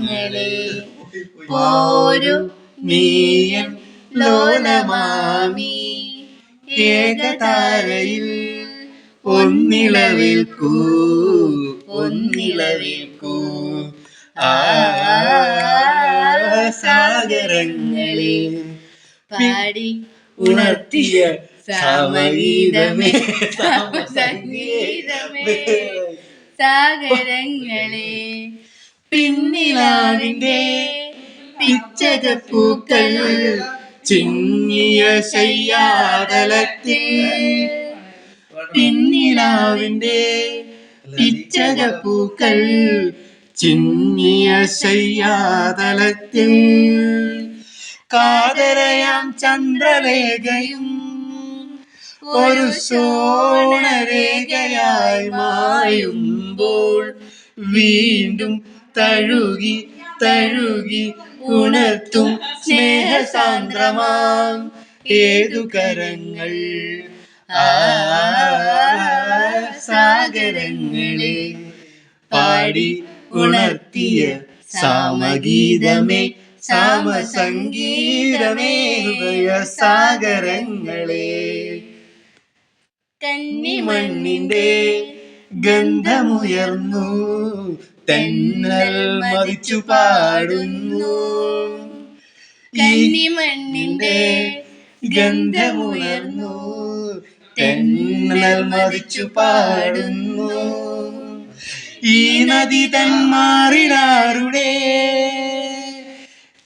സാഗരങ്ങളെ പോരു നീയും ലോലമാമി. ഏകതാരയിൽ പൊന്നിളവിൽ കൂ ആ സാഗരങ്ങളെ പാടി ഉണർത്തിയ സമഗീതമേ സംഗീതമേ സാഗരങ്ങളെ പിന്നിലാവിന്റെ പിച്ചകപ്പൂക്കൾ. ചിങ്ങിയ ശയ്യാതലത്തിൽ പിന്നിലാവിന്റെ പിച്ചകപ്പൂക്കൾ. ചിങ്ങിയ ശയ്യാതലത്തിൽ കാതരയാം ചന്ദ്രലേഖയും ഒരു സോണരേഖയായി മായുമ്പോൾ വീണ്ടും തഴുകി തഴുകി ഉണർത്തും സ്നേഹസാന്ദ്രമാം. ഏതു കരങ്ങൾ? സാഗരങ്ങളെ പാടി ഉണർത്തിയ സാമഗീതമേ സാമസംഗീതമേ സാഗരങ്ങളെ കന്നിമണ്ണിന്റെ മണ്ണിന്റെ ഗന്ധമുയർന്നു തെന്നൽ മതിച്ചു പാടുന്നു. കന്നി കന്നിമണ്ണിന്റെ ഗന്ധമുയർന്നു തെന്നൽ മതിച്ചു പാടുന്നു. ഈ നദി തന്മാറിനാരുടെ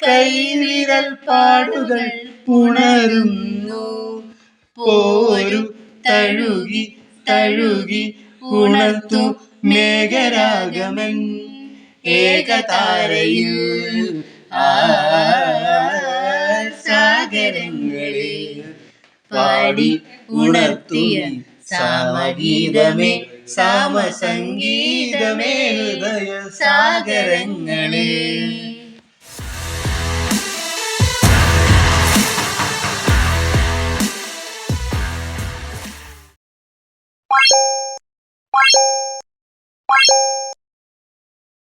കൈവിരൽ പാടുകൾ പുണരുന്നു. പോരു തഴുകി തഴുകി ഉണർത്തു മേഘരാഗമൻ ഏകതാരയിൽ സാഗരങ്ങളിൽ സാഗരങ്ങളെ പാടി ഉണർത്തിയ സാമഗീതമേ സാമസംഗീതമേ ഹൃദയ സാഗരങ്ങളെ